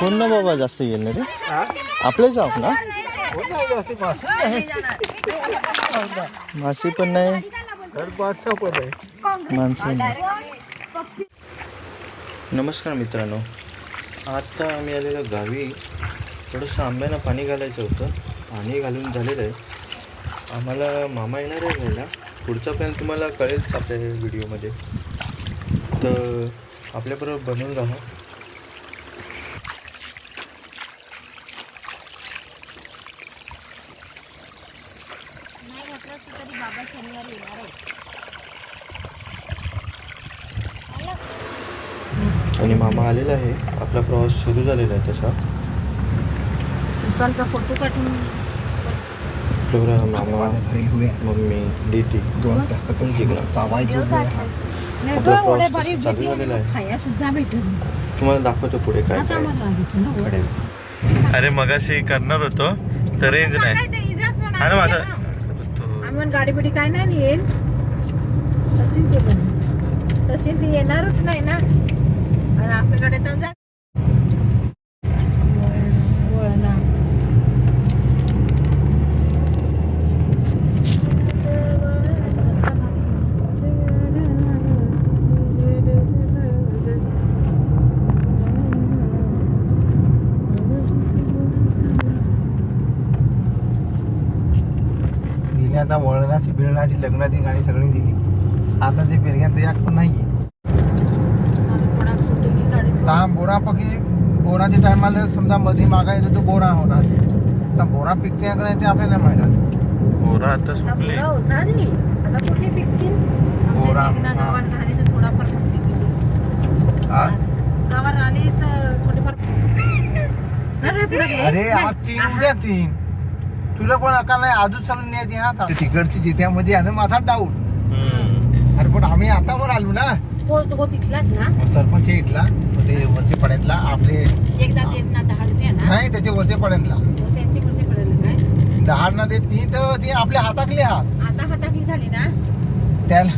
कोण ना बाबा जास्त येईल ना रे? आपलेच आहोत ना? मासे पण नाही. माणसं नाही. नमस्कार मित्रांनो. आता आम्ही आलेलो गावी. थोडंसं आंब्यानं पाणी घालायचं होतं. पाणी घालून झालेलं आहे. आम्हाला मामा येणार आहे घ्यायला. पुढचा प्लॅन तुम्हाला कळेल आपल्या व्हिडिओमध्ये. तर आपल्याबरोबर बनवून राहा नाही म्हटलं तर तरी बाबा शनिवारी येणार आहे आणि मामा आलेला आहे. आपला प्रवास सुरू झालेला आहे तसा. उसांचा फोटो काढून मामा मम्मी दीदी. दोन आपला प्रवास चालू झालेला आहे. तुम्हाला दाखवतो पुढे काय काय. अरे. मगाशी करणार होतो तर रेंज नाही. अरे माझा गाडी बिडी काय नाही येईल. तशी ती येणारच नाही ना. आणि आपल्याकडे तर जा आता वळणाची बिळणाची लग्नाची गाणी सगळी दिली. आता जे पेरग्यात ते पण नाही कोणाक आता बोरा पकी बोराच्या टायमाला समजा मध्ये मागायचं तो बोरा होणार आता बोरा पिकते का नाही ते आपल्याला माहीत बोरा आता सुकली बोरं उजाडली आता कुठली पिकतील आमच्या बोरा, देवीला. गावात राहिली तर थोडाफार पिकतील. हा? गावात राहिली तर थोडीफार अरे आज तीन उद्या तीन तुला पण अकाल नाही अजून सगळं न्यायची हा आता. तिकडची जिथ्यामध्ये आहे ना माझा डाऊट. अरे पण आम्ही आता वर आलो ना हो तो तिथलाच ना? सरपंच इथला मग ते वरचे पड्यातला आपले एकदा देत ना दहा रुपये ना? नाही त्याचे वरचे पड्यातला. हो त्यांचे पडेल काय? दहा ना ते ती तर ते आपल्या हातातले हात आता झाली ना? त्याला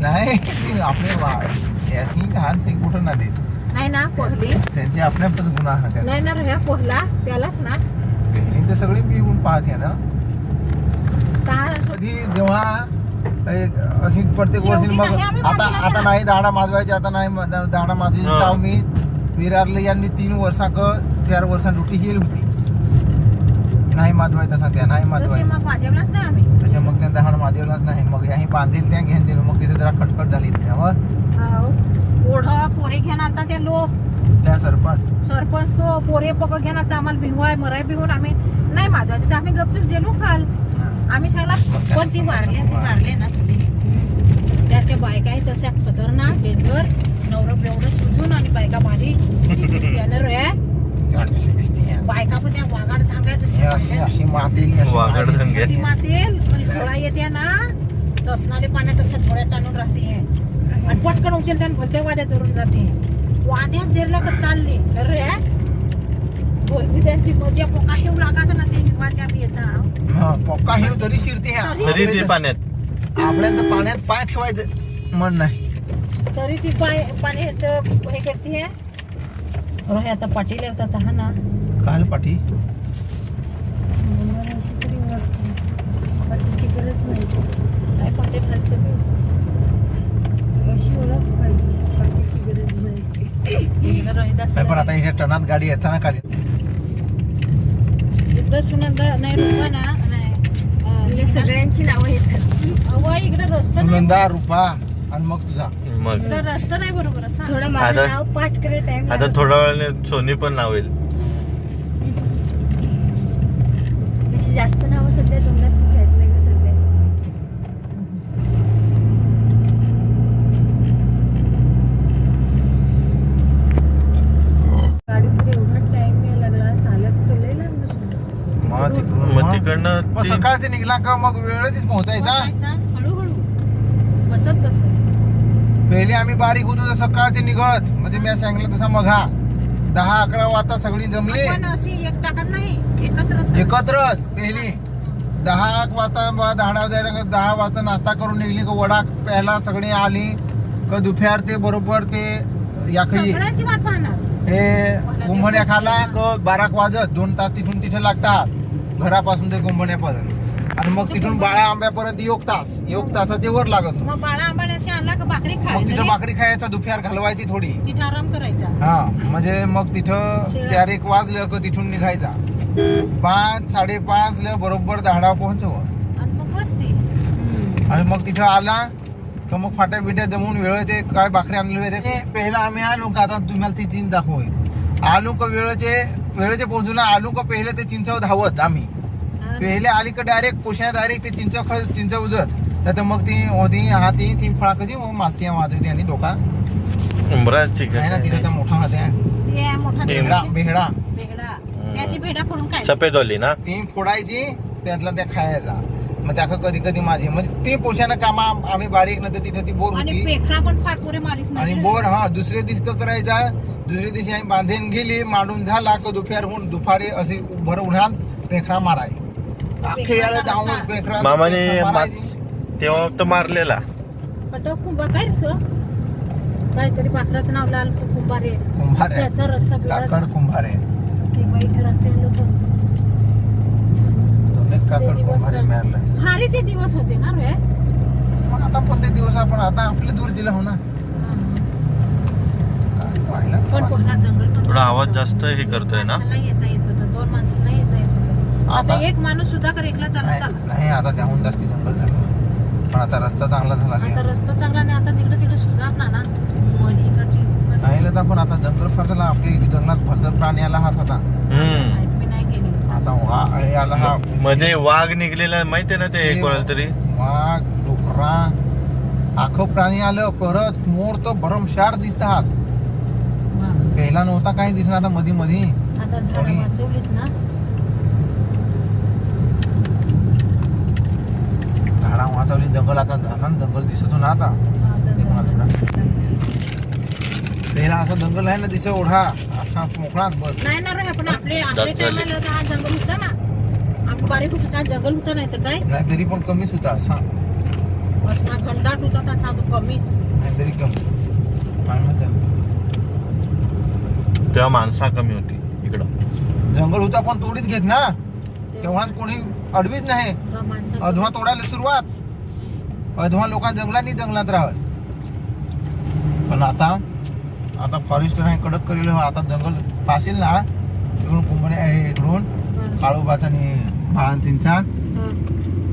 नाही ती आपले वा- याची हात ते कुठं ना देत. नाही ना पोहली? त्यांचे आपल्यापच गुन्हा हा नाही ना ह्या पोहला त्यालाच ना? बहिणी तर सगळे पिऊन पाहते ना. कधी जेव्हा अशी प्रत्येक वर्षी शेवटी मग नाही, आम्ही आता आता. नाही दाडा माजवायचे आता नाही म- दाडा माजवायची हा. तेव्हा मी विरारले यांनी तीन वर्षाक चार वर्षां ड्युटी केली होती. नाही माजवायचा सध्या नाही तसे माजवायचं. मग वाजवलाच नाही आम्ही. तसे मग त्या दहाड माजवलाच नाही. मग याही बांधेल त्या घेऊन दिलं. मग तिथे जरा खटखट झाली त्याच्यावर हो. ओढ पोरे घेऊन आता ते लोक. त्या सरपंच. सरपंच तो पोरे पक घेऊन आता आम्हाला भिंगवाय मराय भिवून आम्ही नाही माझवायचे तर आम्ही गपचूप गेलो खाल. आम्ही सगळा पण ती वारले ती वारले ना थोडी. त्याच्या बायका आहे तशा खतरनाक डेंजर नवरं एवढं सुजून आणि बायका भारी. रे. बायका पण त्या वाघाड मातेल. धंगे. ती मातेल. आणि झोळा येते ना तसनाले पाण्यात तसं झोळ्यात टाणून राहते आणि पटकन उचलते आणि भलते वाद्यात धरून जाते वाद्यात देरला तर चालली? रे बोलती त्यांची मजा पोका हेऊ लागायचं ना ते वाच्या बी येतात हा पक्का हे तरी शिरते ह्या. तरी ते पाण्यात. आपल्याला पाण्यात पाय ठेवायचं मन नाही. तरी ती पाय पाणी हे करते रोहे आता पाटील येतात हा ना. काल पाठी अशी तरी गरज नाही. काय. अशी ओळख पाहिजे. गरज नाही. रोहिदास पण आता टनात गाडी येताना खाली. इकडं सुनंदा नाही रुपा ना. नाही म्हणजे सगळ्यांची नावं येतात. अवा इकडं रस्ता नाही. सुनंदा रुपा आणि मग तुझा. मग. इकडं रस्ता नाही बरोबर असा. थोडं आता- माझं नाव पाठ करत थोड्या वेळाने सोनी पण लावेल तशी जास्त नावं सध्या तोंडात आहेत नाही गं सध्या गाडी पुढे एवढा टाइम यायला लागला चालत तर लय लांब नसणार. मग तिकडून मग मग- तिकडनं मग ती- सकाळचे निघला का मग वेळच पोहोचायचा? पोचायचा, हळूहळू. बसत बसत. पहिले आम्ही बारीक होतो तर सकाळचे निघत. म्हणजे मी सांगितलं तसा मग हा. दहा अकरा वाजता सगळी जमली. पण अशी एक टाकत नाही? एकत्र एकत्रच पहिली. दहा वाजता ब- दहा जायचं का? दहा वाजता नाश्ता करून निघली का? वडा प्यायला सगळी आली. का दुपार ते बरोबर ते या काही सगळ्यांची वाट पाहणार. हे कुंभण्या खाला क बारा वाजत? दोन तास तिथून तिथे लागतात. घरापासून ते कुंभण्यापर्यंत आणि मग तिथून बाळा आंब्यापर्यंत एक तास एक तासाचे वर लागत होतं. मग बाळा आंबाण्याशी आणला का भाकरी मग तिथं खायला भाकरी खायचा दुपार घालवायची थोडी. तिथे आराम करायचा. हा म्हणजे मग तिथं चार एक वाजलं का तिथून निघायचा. पाच साडेपाच ला बरोबर दहाडा पोहोचव. आणि मग बसती. आणि मग तिथं आला तर मग फाट्या बिट्या जमून वेळेचे काय भाकरी आणले होते ते? पहिला आम्ही आलो का आता तुम्हाला ती चिंच दाखवू आलू का वेळेचे वेळेचे पोहोचून आलू का पहिले ते चिंचाव धावत आम्ही. पहिले आली का डायरेक्ट पोशा डायरेक्ट ते चिंच खळ चिंच उजत नाही तर मग ती होती हा ती ती फळा कशी मग मास्ती वाजवते आणि डोका. उंबराची आहे. ना मोठा होत्या. ते आहे मोठा बेहडा बेहडा. बेगडा त्याची भेडा फोडून काय सफेदवाली ना? ती फोडायची त्यातला त्या खायचा. मग त्या कधी कधी माझी. म्हणजे ती पोशानं कामा आम्ही बारीक नंतर तिथं ती बोर आणि होती. पेखरा पण फार पुरे मारीत आणि नाही बोर हा दुसरे दिवस क करायचा. दुसऱ्या दिवशी आम्ही बांधून गेली मांडून झाला का दुपार होऊन दुपारी असे भर उन्हात पेखरा माराय. अख्खे याला जाऊन पेखरा मामाने पेखरा मा- मारायची. तेव्हा तो मारलेला. पटक कुंभा काय रे तो? काहीतरी पाखराचं नाव लाल कुंभार आहे. कुंभार आहे. त्याचा रस्सा बिळा काकड कुंभार आहे. ते बाई ठरवते लोक काकड. मिळालं. भारी ते दिवस होते ना रे. मग आता पण ते दिवस आपण आता आपले दूर दिला हो ना. काय पाहिलं पण जंगल पण थोडा आवाज जास्त हे करतोय ना? माणसाला येता येत होतं दोन माणसांना येता येत होतं. आता आता- एक माणूस सुद्धा कर एकला चालत नाही नाही, आता त्याहून जास्ती जंगल झालं. पण आता रस्ता चांगला झाला आता नाही रस्ता चांगला नाही आता तिकडे तिकडे सुधारणा ना. मधी इकडची लोकं नाही तर पण आता जंगल फाचला आपल्या जंगलात भरपूर प्राणी आला हात होता. हम्म. आता वा हे आला हा. मध्ये वाघ निघलेला माहितीये ना ते कोणाला तरी? वाघ डुकरा. आखं प्राणी आलं परत मोर तर भरमशार दिसतात. पहिला नव्हता काही दिसणार आता मधी मधी. आता झाडं आणि- वाचवलीत ना. झाडा वाचवली जंगल आता झाला जंगल दिसतो ना आता. थोडा पहिला असा जंगल आहे ना दिसे ओढा असा मोकळा बस नाही ना रे पण आपले आपले हा जंगल होता ना. आपण बारीक होतो जंगल होतं नाही तर काय? नाही तरी पण कमीच होता असा. असला खंडाट होता तसा तो कमीच. नाही तरी कमी. काय म्हणतात तेव्हा माणसा कमी होती इकडं. जंगल होता पण तोडीच घेत ना. तेव्हा कोणी अडवीच नाही. अधवा तोडायला सुरुवात. अधवा लोक जंगलांनी जंगलात राहत. पण आता आता फॉरेस्टर आहे कडक करेल हो. आता जंगल पाशील ना इकडून कुंभणे आहे इकडून काळोबाचा आणि बाळांतींचा. हा.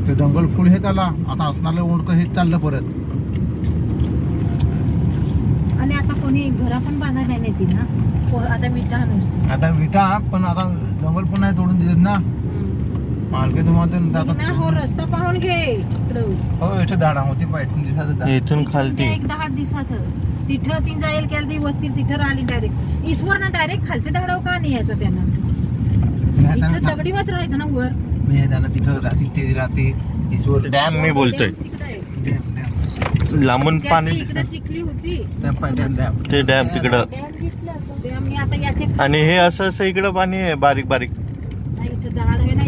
ते जंगल फुल हे त्याला आता असणारं उंडकं हेच चाललं परत. आणि आता कोणी घरा पण बांधायला नाही ती ना? को- आता विटा आता विटा पण आता जंगल पण नाही तोडून देत ना. मालके तुम्हाला ना हो रस्ता पाहून घे इकडं. हो इथं झाडा होती पाहिजे. इथून खालती. एक दहा दिवसात. तिथं ती जाईल केलं ती वस्ती तिथं राहिली डायरेक्ट ईश्वर ना डायरेक्ट खालच्या दगडावर का नाही यायचं त्यांना? मी इथं त्यांना सांग- दगडी वाच राहायचं ना वर. मी त्यांना तिथं राहते ते राहते ईश्वर डॅम मी बोलतोय. लांबून पाणी इकडं. चिखली होती. डॅम पाय डॅम डॅम ते डॅम तिकडं. आता याचे आणि हे असं असं इकडं पाणी आहे बारीक बारीक. नाही, इथं आहे ना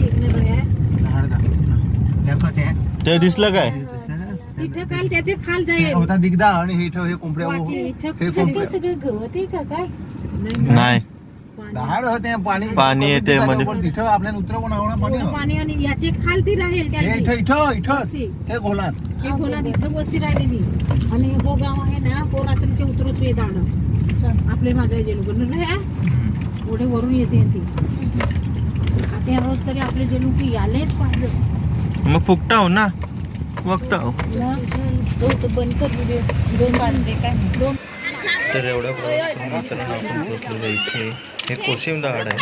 ते दिसलं काय? तिथं काल त्याचे खाल हे जाईल होता दिगदा आणि हे ठेव हे कोंबड्या हे इथं सगळं गवत आहे का काय? नाही, नाही. पाणी. झाड होते पाणी पाणी येते मध्ये. पण तिथं आपल्याला उतरवून आवडा पाणी? आणि याचे खाल ती राहील हे. इथं इथं इथं. हे घोलात. हे वस्ती राहिलेली. आणि हो गाव आहे ना तो रात्रीचे उतरत ये दाड आपले माझ्या लोक. एवढे वरून येते ती. आता रोज तरी आपले जे लोक आलेच पाहिजे मग फुकटाव ना? फुकटाव हो. तर एवढा प्रवास करून मित्रांनो आपण पोहोचलेलो इथे. हे कोशिम दहाड आहे.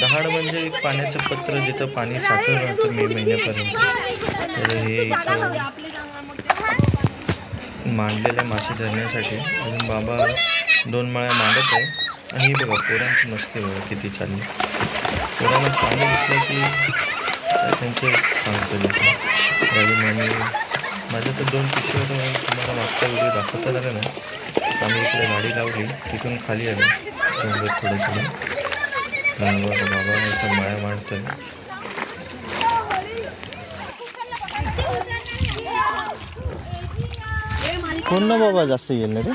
दहाड म्हणजे एक पाण्याचं पत्र जिथं पाणी साचून राहतं मे महिन्यापर्यंत. तर हे इथं मांडलेले मासे धरण्यासाठी अजून बाबा दोन माळ्या मांडत आहे. आणि हे बघा पोरांची मस्ती बघा किती चालली पोरांना पाणी दिसलं की त्यांचे सांगतो आणि माझ्या तर दोन पिशव्या होत्या म्हणून तुम्हाला मागचा व्हिडिओ दाखवता आला ना. आम्ही इकडे गाडी लावली. तिथून खाली आलो. डोंगर थोडं थोडं बघा बाबा इथं माळ्या मांडतोय कोण ना बाबा जास्त येईल ना रे?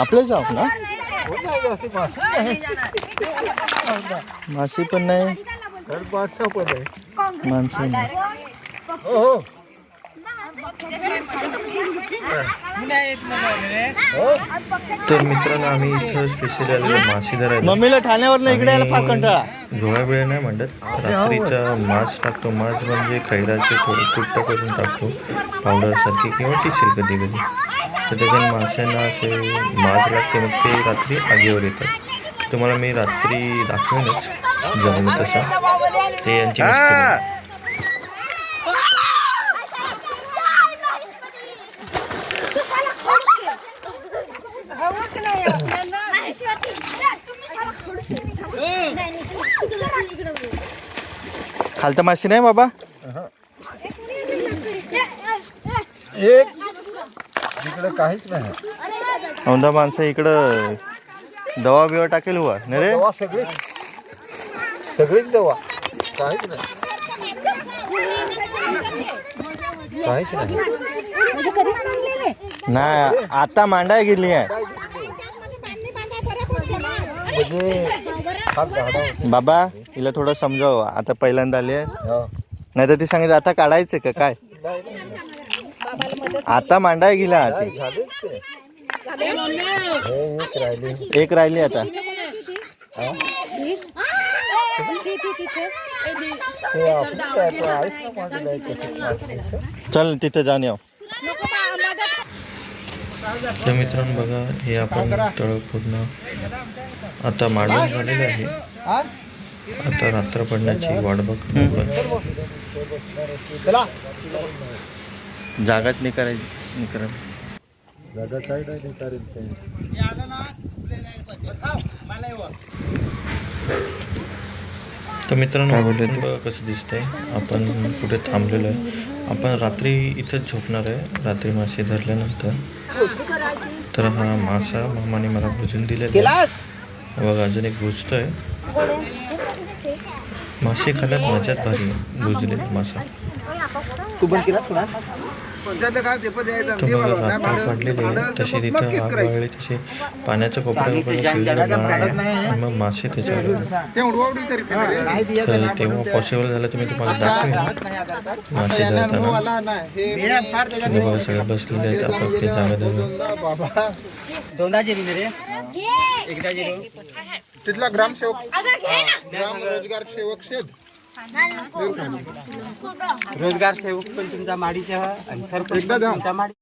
आपले जाऊ ना? मासे माशी पण नाही? माणसं नाही. हो हो तर मित्रांनो आम्ही इथं स्पेशली आलेलो मासे धरायला. मम्मीला ठाण्यावर इकडे यायला फार कंटाळा. झोळा वेळ नाही म्हणत. रात्रीचा मास टाकतो. मास म्हणजे खैराचे थोडे कुट्ट करून टाकतो. पावडरसारखे किंवा टिशील कधी कधी. तर त्याच्याने माशांना असे माज लागते मग ते रात्री आगीवर येतात. तुम्हाला मी रात्री दाखवेनच. जमलं तसं. ते यांची मिस्टेक आहे. खालतं मासे नाही बाबा? एक इकडे काहीच नाही. औंधा माणसं इकडं दवा बिवा टाकेल हुआ नाही रे? दवा सगळी सगळीच दवा. काहीच नाही. काहीच नाही. नाही आता मांडाय गेली आहे. म्हणजे. बाबा हिला थोडं समजाव आता पहिल्यांदा आली आहे हो. नाही तर ती सांगितलं आता काढायचं का काय. आता मांडाय गेला. हे एक राहिली एक राहिली आता. चल तिथे जाऊन येऊ तर मित्रांनो बघा हे आपण तळ पूर्ण आता मांडून झालेलं आहे हा? आता रात्र पडण्याची वाट. चला जागाच नाही करायची नाही करायची जागा काय नाही. तर मित्रांनो बोलले बघा कसं दिसतंय. आपण कुठे थांबलेलो आहे. आपण रात्री इथंच झोपणार आहे. रात्री मासे धरल्यानंतर. तर हा मासा मामाने मला भुजून दिलेला आहे. बघा अजून एक भुजतोय मासे खाण्यात मजाच भारी आहे, भुजलेला मासा. तिथं पाण्याचं कोपऱ्या आणि मग मासे त्याच्यावर तेव्हा पॉसिबल झालं मी तुम्हाला. मासे सगळे बसलेले आहेत. आपापली जागा रे? एकदा तिथला ग्रामसेवक. ग्राम रोजगार सेवक शेद रोजगार सेवक पण तुमचा माडीचा आणि सरपंच पण. तुमचा माडी